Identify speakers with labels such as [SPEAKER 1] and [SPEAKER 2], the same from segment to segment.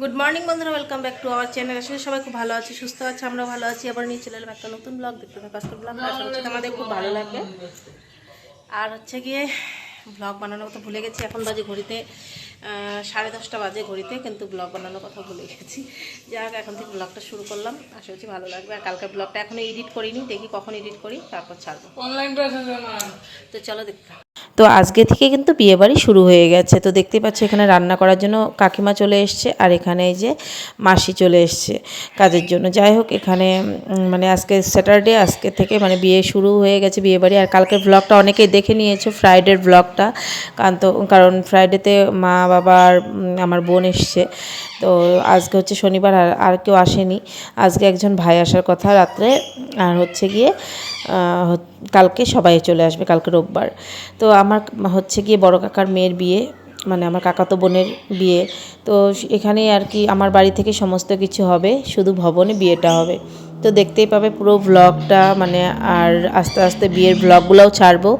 [SPEAKER 1] Good morning বন্ধুরা welcome back to our channel আসলে সবাই খুব ভালো আছে সুস্থ আছে আমরা ভালো আছি। আবার নিয়ে চলে এলাম একটা নতুন ব্লগ দেখতে থাকা আজকের ব্লগ আশা করছি আমাদের খুব ভালো লাগবে। আর হচ্ছে গিয়ে ব্লগ বানানোর কথা ভুলে গেছি। এখন বাজে ঘড়িতে সাড়ে দশটা বাজে ঘড়িতে কিন্তু ব্লগ বানানোর কথা ভুলে গেছি। যাক এখন থেকে ব্লগটা শুরু করলাম। আশা করছি ভালো লাগবে। আর কালকে ব্লগটা এখনও এডিট করিনি। দেখি কখন এডিট করি তারপর ছাড়বো।
[SPEAKER 2] অনলাইন
[SPEAKER 1] তো চলো দেখতে তো আজকে থেকে কিন্তু বিয়েবাড়ি শুরু হয়ে গেছে। তো দেখতেই পাচ্ছি এখানে রান্না করার জন্য কাকিমা চলে এসছে আর এখানে এই যে মাসি চলে এসছে কাজের জন্য। যাই হোক, এখানে মানে আজকে স্যাটারডে আজকে থেকে মানে বিয়ে শুরু হয়ে গেছে বিয়েবাড়ি আর কালকের ব্লগটা অনেকেই দেখে নিয়েছো ফ্রাইডের ব্লগটা কারণ তো কারণ ফ্রাইডেতে মা, বাবা আর আমার বোন এসছে। তো আজকে হচ্ছে শনিবার আর আর কেউ আসেনি। আজকে একজন ভাই আসার কথা রাত্রে। আর হচ্ছে গিয়ে কালকে সবাই চলে আসবে, কালকে রোববার। তো আমার হচ্ছে গিয়ে বড় কাকার মেয়ের বিয়ে মানে আমার কাকাতো বোনের বিয়ে। তো এখানে আর কি আমার বাড়ি থেকে সমস্ত কিছু হবে, শুধু ভবনে বিয়েটা হবে। তো দেখতেই পাবে পুরো ব্লগটা মানে আর আস্তে আস্তে বিয়ের ব্লগগুলোও ছাড়বো।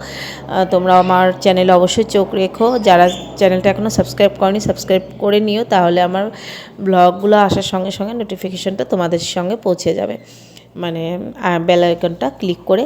[SPEAKER 1] তোমরা আমার চ্যানেলে অবশ্যই চোখ রেখো। যারা চ্যানেলটা এখনও সাবস্ক্রাইব করনি সাবস্ক্রাইব করে নিও, তাহলে আমার ব্লগগুলো আসার সঙ্গে সঙ্গে নোটিফিকেশনটা তোমাদের সঙ্গে পৌঁছে যাবে। মানে বেল আইকনটা ক্লিক করে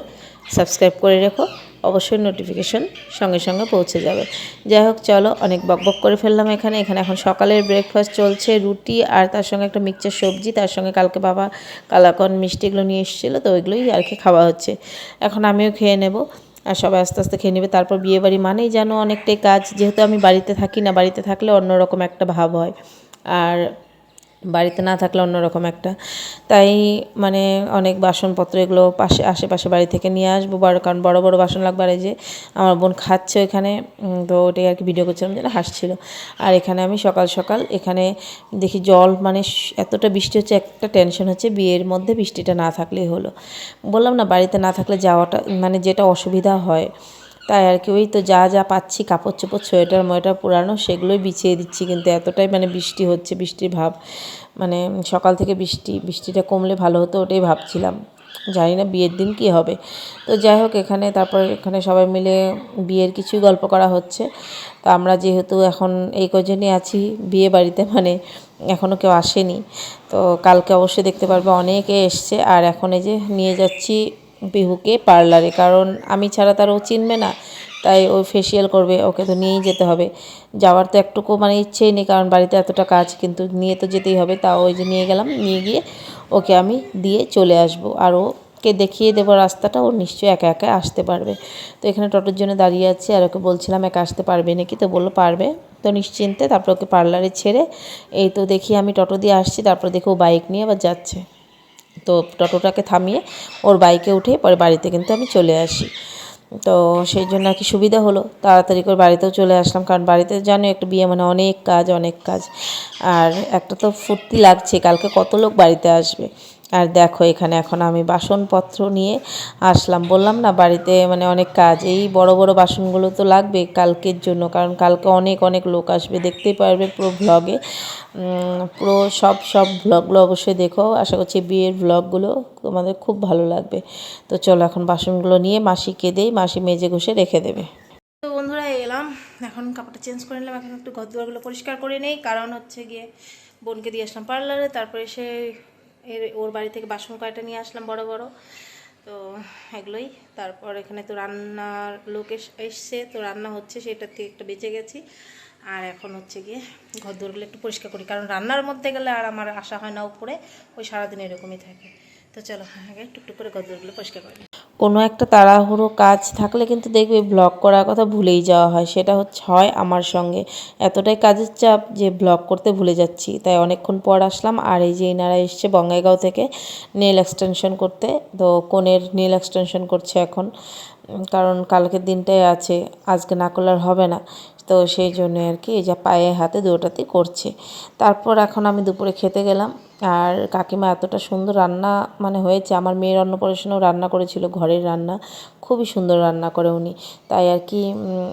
[SPEAKER 1] সাবস্ক্রাইব করে রেখো। অবশ্যই নোটিফিকেশন সঙ্গে সঙ্গে পৌঁছে যাবে। যাই হোক, চলো, অনেক বকবক করে ফেললাম এখানে। এখানে এখন সকালের ব্রেকফাস্ট চলছে, রুটি আর তার সঙ্গে একটা মিক্সচার সবজি। তার সঙ্গে কালকে বাবা কালাকন মিষ্টিগুলো নিয়ে এসেছিল, তো ওইগুলোই আর কি খাওয়া হচ্ছে। এখন আমিও খেয়ে নেব। আর সবাই আস্তে আস্তে খেয়ে নেবে। তারপর বিয়ে বাড়ি মানেই যেন অনেকটাই কাজ। যেহেতু আমি বাড়িতে থাকি না, বাড়িতে থাকলে অন্যরকম একটা ভাব হয়। আর বাড়িতে না থাকলে অন্যরকম একটা। তাই মানে অনেক বাসনপত্র এগুলো পাশে আশেপাশে বাড়ি থেকে নিয়ে আসব। বড় কারণ বড় বড় বাসন লাগবে আর এই যে আমার বোন খাচ্ছে উম, তো ওটাই আর কি ভিডিও করছিলাম যেন হাসছিল। আর এখানে আমি সকাল সকাল এখানে দেখি জল মানে এতটা বৃষ্টি হচ্ছে একটা টেনশন হচ্ছে বিয়ের মধ্যে বৃষ্টিটা না থাকলেই হলো। বললাম না বাড়িতে না থাকলে যাওয়াটা মানে যেটা অসুবিধা হয় তাই আর কি, ওই তো যা যা পাচ্ছি, কাপড় চোপড়, সোয়েটার, ময়েটার পুরানো, সেগুলোই বিছিয়ে দিচ্ছি কিন্তু এতটাই মানে বৃষ্টি হচ্ছে, বৃষ্টির ভাব। মানে সকাল থেকে বৃষ্টি, বৃষ্টিটা কমলে ভালো হতো ওটাই ভাবছিলাম। জানি না বিয়ের দিন কি হবে। তো যাই হোক, এখানে তারপর এখানে সবাই মিলে বিয়ের কিছুই গল্প করা হচ্ছে। তো আমরা যেহেতু এখন এই কজনই আছি বিয়ে বাড়িতে মানে এখনও কেউ আসেনি। তো কালকে অবশ্যই দেখতে পারবে, অনেকে এসছে। আর এখন এই যে নিয়ে যাচ্ছি বিহুকে পার্লারে, কারণ আমি ছাড়া তার ও চিনবে না, তাই ও ফেসিয়াল করবে, ওকে তো নিয়েই যেতে হবে। যাওয়ার তো একটুকু মানে ইচ্ছেই নেই, কারণ বাড়িতে এতটা কাজ, কিন্তু নিয়ে তো যেতেই হবে। তাও ওই যে নিয়ে গেলাম, নিয়ে গিয়ে ওকে আমি দিয়ে চলে আসব, আর ওকে দেখিয়ে দেবো রাস্তাটা, ও নিশ্চয়ই একা একা আসতে পারবে। তো এখানে টোটোর জন্য দাঁড়িয়ে আছে, আর ওকে বলছিলাম একা আসতে পারবে নাকি, তো বলল পারবে। তো নিশ্চিন্তে তারপর ওকে পার্লারে ছেড়ে, এই তো দেখি আমি টোটো দিয়ে আসছি, তারপর দেখি ও বাইক নিয়ে আবার যাচ্ছে। তো টোটোটাকে থামিয়ে ওর বাইকে উঠে পরে বাড়িতে কিন্তু আমি চলে আসি। তো সেই জন্য আর কি সুবিধা হলো। তাড়াতাড়ি করে বাড়িতেও চলে আসলাম। কারণ বাড়িতে জানো একটু বিয়ে মানে অনেক কাজ অনেক কাজ। আর একটা তো ফুর্তি লাগছে। কালকে কত লোক বাড়িতে আসবে? আর দেখো, এখানে এখন আমি বাসনপত্র নিয়ে আসলাম। বললাম না, বাড়িতে মানে অনেক কাজ। এই বড় বড় বাসনগুলো তো লাগবে কালকের জন্য, কারণ কালকে অনেক অনেক লোক আসবে। দেখতেই পারবে পুরো ব্লগে পুরো সব সব ব্লগগুলো অবশ্যই দেখো। আশা করছি বিয়ের ব্লগগুলো তোমাদের খুব ভালো লাগবে। তো চলো, এখন বাসনগুলো নিয়ে মাসিকে দেই মাসি মেজে ঘষে রেখে দেবে। তো বন্ধুরা এলাম। এখন কাপড়টা চেঞ্জ করে নিলাম। এখন একটু ঘর দুয়ারগুলো পরিষ্কার করে নেই। কারণ হচ্ছে গিয়ে বোনকে দিয়ে আসলাম পার্লারে তারপরে এসে এর, ওর বাড়ি থেকে বাসন কয়টা নিয়ে আসলাম বড় বড়। তো এগুলোই। তারপর এখানে তো রান্নার লোক এস- এসছে। তো রান্না হচ্ছে সেটার থেকে একটা বেঁচে গেছি। আর এখন হচ্ছে গিয়ে ঘর দৌড়গুলো একটু পরিষ্কার করি। কারণ রান্নার মধ্যে গেলে আর আমার আসা হয় না উপরে, ওই সারাদিন এরকমই থাকে। তো চলো, আগে টুকটুক করে ঘর দৌড়গুলো পরিষ্কার করি কোনো একটা তাড়াহুড়ো কাজ থাকলে কিন্তু দেখবে ব্লগ করার কথা ভুলেই যাওয়া হয়। সেটা হচ্ছে, হয় আমার সঙ্গে। এতটাই কাজের চাপ যে ব্লগ করতে ভুলে যাচ্ছি। তাই অনেকক্ষণ পর আসলাম, আর এই যে এনারা এসছে বঙ্গাইগাঁও থেকে নেল এক্সটেনশন করতে, তো কোনের নেল এক্সটেনশন করছে এখন। কারণ কালকের দিনটাই আছে, আজকে না করলে আর হবে না। তো সেই জন্য আর কি, এই যে পায়ে হাতে দুটোতেই করছে। তারপর এখন আমি দুপুরে খেতে গেলাম। আর কাকিমা এতটা সুন্দর রান্না মানে হয়েছে, আমার মেয়ের অন্নপ্রাশনেও রান্না করেছিল, ঘরের রান্না। খুবই সুন্দর রান্না করে উনি। তাই আর কি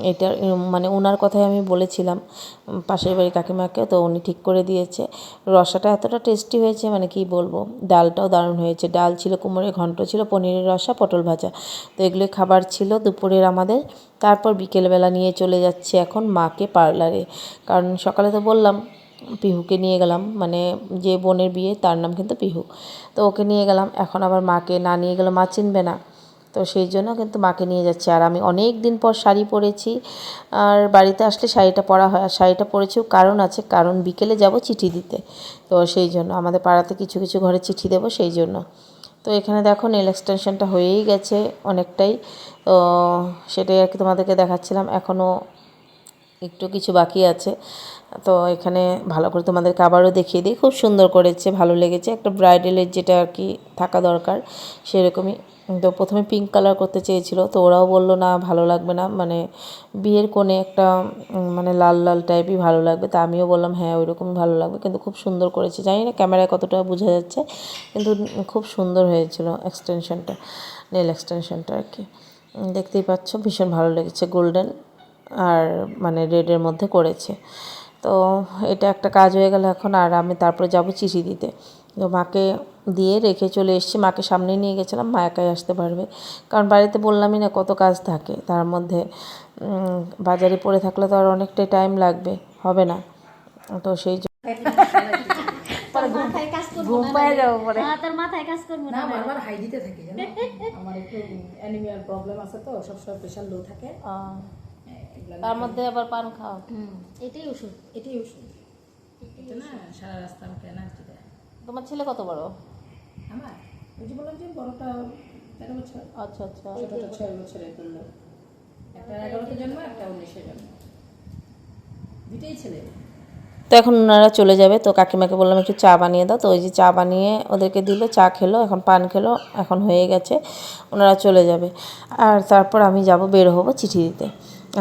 [SPEAKER 1] এটা মানে ওনার কথাই আমি বলেছিলাম পাশের বাড়ি কাকিমাকে, তো উনি ঠিক করে দিয়েছে। রসাটা এতটা টেস্টি হয়েছে মানে কি বলব, ডালটাও দারুণ হয়েছে। ডাল ছিল কুমড়োর ঘন্ট ছিল, পনিরের রসা, পটল ভাজা। তো এগুলো খাবার ছিল দুপুরের আমাদের। তারপর বিকেলবেলা নিয়ে চলে যাচ্ছে এখন মাকে পার্লারে। কারণ সকালে তো বললাম পিহুকে নিয়ে গেলাম। মানে যে বোনের বিয়ে, তার নাম কিন্তু পিহু। তো ওকে নিয়ে গেলাম। এখন আবার মাকে না নিয়ে গেলে মা চিনবে না। তো সেই জন্য কিন্তু মাকে নিয়ে যাচ্ছি। আর আমি অনেক দিন পর শাড়ি পরেছি। আর বাড়িতে আসলে শাড়িটা পরা হয়। আর শাড়িটা পরেছিও কারণ আছে। কারণ বিকেলে যাব চিঠি দিতে। তো সেই জন্য আমাদের পাড়াতে কিছু কিছু ঘরে চিঠি দেবো সেই জন্য। তো এখানে দেখো নেল এক্সটেনশনটা হয়েই গেছে অনেকটাই। তো সেটাই আর কি তোমাদেরকে দেখাচ্ছিলাম। এখনও একটু কিছু বাকি আছে। তো এখানে ভালো করে তোমাদেরকে আবারও দেখিয়ে দিই। খুব সুন্দর করেছে, ভালো লেগেছে। একটা ব্রাইডালের যেটা আর কি থাকা দরকার, সেরকমই। তো প্রথমে পিঙ্ক কালার করতে চেয়েছিল, তো ওরাও বলল, না, ভালো লাগবে না। মানে বিয়ের কোণে একটা মানে লাল লাল টাইপই ভালো লাগবে। তা আমিও বললাম হ্যাঁ ওইরকম ভালো লাগবে। কিন্তু খুব সুন্দর করেছে। জানি না ক্যামেরায় কতটা বোঝা যাচ্ছে, কিন্তু খুব সুন্দর হয়েছিল এক্সটেনশনটা নেল এক্সটেনশনটা আর কি। দেখতেই পাচ্ছ, ভীষণ ভালো লেগেছে গোল্ডেন আর মানে রেডের মধ্যে করেছে। তো এটা একটা কাজ হয়ে গেল এখন আর আমি তারপরে যাব চিঠি দিতে। তো মাকে দিয়ে রেখে চলে এসেছি মাকে সামনে নিয়ে গেছিলাম মা একাই আসতে পারবে। কারণ বাড়িতে বললামই না কত কাজ থাকে তার মধ্যে বাজারে পড়ে থাকলে তো আর অনেকটাই টাইম লাগবে হবে না। তো সেই।
[SPEAKER 2] হ্যাঁ, তোর মাথায় কাজ করব না
[SPEAKER 3] না
[SPEAKER 2] নাহলে।
[SPEAKER 3] বারবার হাই দিতে থাকি জানো? আমার একটু অ্যানিমিয়ার প্রবলেম আছে তো সবসময় প্রেশার লো থাকে।
[SPEAKER 1] তার মধ্যে আবার পান খাও।
[SPEAKER 2] হুম, এটাই ওষুধ
[SPEAKER 3] এটাই ওষুধ। না সারা রাস্তা আমাকে এনার্জি দেয়।
[SPEAKER 1] তোমার ছেলে কত বড়?
[SPEAKER 3] আমার? ওই যে বললাম যে বড়টা তেরো বছর।
[SPEAKER 1] আচ্ছা আচ্ছা।
[SPEAKER 3] ছোটটা ছয় বছরের একটা এগারোতে জন্ম একটা উনিশে জন্ম। দুইটাই ছেলে।
[SPEAKER 1] তো এখন ওনারা চলে যাবে। তো কাকিমাকে বললাম একটু চা বানিয়ে দাও। তো ওই যে চা বানিয়ে ওদেরকে দিল চা খেলো এখন পান খেলো এখন হয়ে গেছে। ওনারা চলে যাবে। আর তারপর আমি যাব বের হব চিঠি দিতে।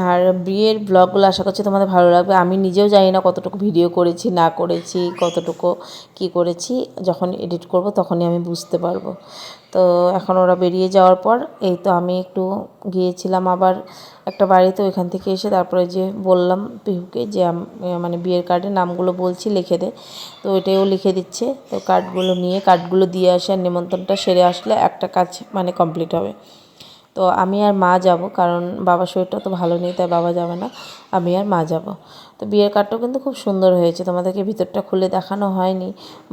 [SPEAKER 1] আর বিয়ের ব্লগগুলো আশা করছি তোমাদের ভালো লাগবে। আমি নিজেও জানি না কতটুকু ভিডিও করেছি, না করেছি, কতটুকু, কি করেছি। যখন এডিট করব তখনই আমি বুঝতে পারব। তো এখন ওরা বেরিয়ে যাওয়ার পর এই তো আমি একটু গিয়েছিলাম আবার একটা বাড়িতে ওইখান থেকে এসে তারপরে যে বললাম পিহুকে যে মানে বিয়ের কার্ডে নামগুলো বলছি, লিখে দে। তো ওইটাও লিখে দিচ্ছে। তো কার্ডগুলো নিয়ে কার্ডগুলো দিয়ে আসে আর নিমন্ত্রণটা সেরে আসলে একটা কাজ মানে কমপ্লিট হবে। তো আমি আর মা যাব, কারণ বাবার শরীরটা তো ভালো নেই, তাই বাবা যাবে না। আমি আর মা যাব। তো বিয়ের কার্ডটাও কিন্তু খুব সুন্দর হয়েছে, তোমাদেরকে ভিতরটা খুলে দেখানো হয়নি।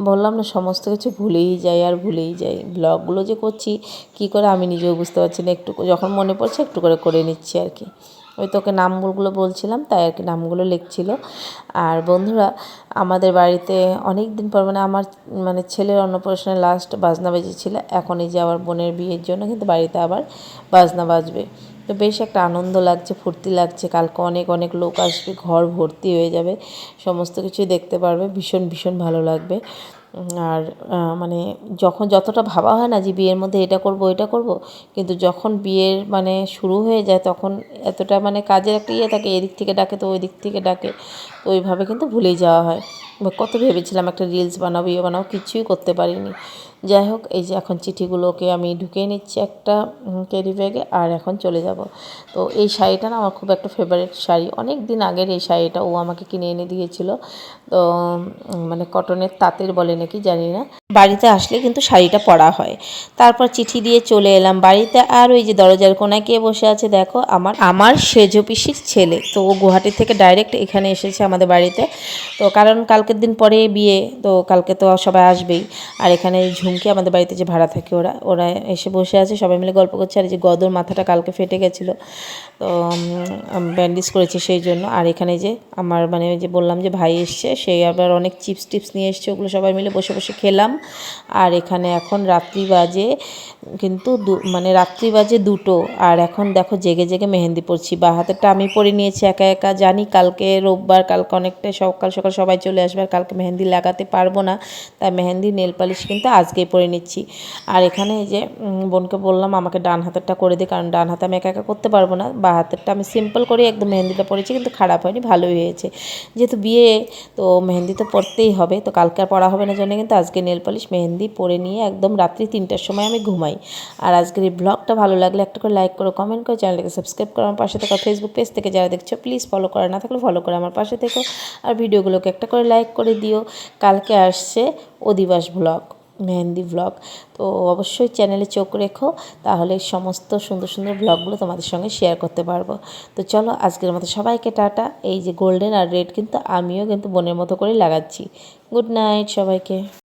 [SPEAKER 1] বললাম না, সমস্ত কিছু ভুলেই যাই আর ভুলেই যাই। ব্লগগুলো যে করছি, কি করে আমি নিজেও বুঝতে পারছি না, একটু যখন মনে পড়ছে একটু করে করে নিচ্ছি আর কি। ওই তোকে নামগুলো বলছিলাম, তাই আর কি নামগুলো লিখছিল। আর বন্ধুরা, আমাদের বাড়িতে অনেক দিন পর মানে আমার মানে ছেলের অন্নপ্রাশনের লাস্ট বাজনা বেজেছিল এখন এই যে আবার বোনের বিয়ের জন্য কিন্তু বাড়িতে আবার বাজনা বাজবে। তো বেশ একটা আনন্দ লাগছে, ফুর্তি লাগছে, কালকে অনেক অনেক লোক আসবে, ঘর ভর্তি হয়ে যাবে, সমস্ত কিছুই দেখতে পারবে, ভীষণ ভীষণ ভালো লাগবে। আর মানে যখন যতটা ভাবা হয় না যে বিয়ের মধ্যে এটা করব এটা করব, কিন্তু যখন বিয়ের মানে শুরু হয়ে যায় তখন এতটা মানে কাজের একটা ইয়ে থাকে, এদিক থেকে ডাকে তো ওই দিক থেকে ডাকে, তো ওইভাবে কিন্তু ভুলেই যাওয়া হয়। কত ভেবেছিলাম একটা রিলস বানাবো ইয়ে বানাবো, কিছুই করতে পারিনি। যাই হোক, এই যে এখন চিঠিগুলোকে আমি ঢুকিয়ে নিচ্ছি একটা ক্যারি ব্যাগে আর এখন চলে যাব। তো এই শাড়িটা না আমার খুব একটা ফেভারিট শাড়ি। অনেক দিন আগের এই শাড়িটা ও আমাকে কিনে এনে দিয়েছিল। তো মানে কটনের তাঁতের বলে নাকি, জানি না। বাড়িতে আসলে কিন্তু শাড়িটা পরা হয়। তারপর চিঠি দিয়ে চলে এলাম বাড়িতে। আর ওই যে দরজার কোনায় কে বসে আছে দেখো, আমার আমার সেজো পিসির ছেলে। তো ও গুয়াহাটি থেকে ডাইরেক্ট এখানে এসেছে আমাদের বাড়িতে। তো কারণ কালকের দিন পরে বিয়ে, তো কালকে তো সবাই আসবেই। আর এখানে ঝুমকি আমাদের বাড়িতে যে ভাড়া থাকে, ওরা ওরা এসে বসে আছে। সবাই মিলে গল্প করছে। আর যে গদর মাথাটা কালকে ফেটে গেছিল, তো ব্যান্ডেজ করেছে সেই জন্য। আর এখানে যে আমার মানে যে বললাম যে ভাই এসছে সেই আবার অনেক চিপস টিপস নিয়ে এসছে। ওগুলো সবাই মিলে বসে বসে খেলাম। আর এখানে এখন রাত্রি বাজে, কিন্তু মানে রাত্রি বাজে দুটো। আর এখন দেখো জেগে জেগে মেহেন্দি পড়ছি বা হাতেরটা আমি পরে নিয়েছি একা একা, জানি কালকে রোববার, কালকে অনেকটাই সকাল সকাল সবাই চলে আসবে আর কালকে মেহেন্দি লাগাতে পারব না। তাই মেহেন্দি, নেল পালিশ কিন্তু আজকেই পরে নিচ্ছি। আর এখানে যে বোনকে বললাম আমাকে ডান হাতেরটা করে দিই কারণ ডান হাতে আমি একা একা করতে পারব না। বা হাতেরটা আমি সিম্পল করে একদম মেহেন্দিটা পরেছি, কিন্তু খারাপ হয়নি, ভালোই হয়েছে। যেহেতু বিয়ে, তো মেহেন্দি তো পরতেই হবে। তো কালকে আর পড়া হবে না জন্য কিন্তু আজকে নেল পালিশ মেহেন্দি পরে নিয়ে একদম রাত্রি তিনটার সময় আমি ঘুমাই। আর আজকের এই ব্লগটা ভালো লাগলে একটা করে লাইক করো কমেন্ট করো, চ্যানেলটাকে সাবস্ক্রাইব করো, আমার পাশে থাকা। ফেসবুক পেজ থেকে যারা দেখছ প্লিজ ফলো করা, না থাকলে ফলো করে আমার পাশে থেকো। আর ভিডিওগুলোকে একটা করে লাইক করে দিও। কালকে আসছে অধিবাস ব্লগ মেহেন্দি ব্লগ তো অবশ্যই চ্যানেলে চোখ রেখো, তাহলে সমস্ত সুন্দর সুন্দর ব্লগগুলো তোমাদের সঙ্গে শেয়ার করতে পারব। তো চলো, আজকের মতো সবাইকে টাটা। এই যে গোল্ডেন আর রেড কিন্তু আমিও কিন্তু বোনের মতো করে লাগাচ্ছি। গুড নাইট সবাইকে।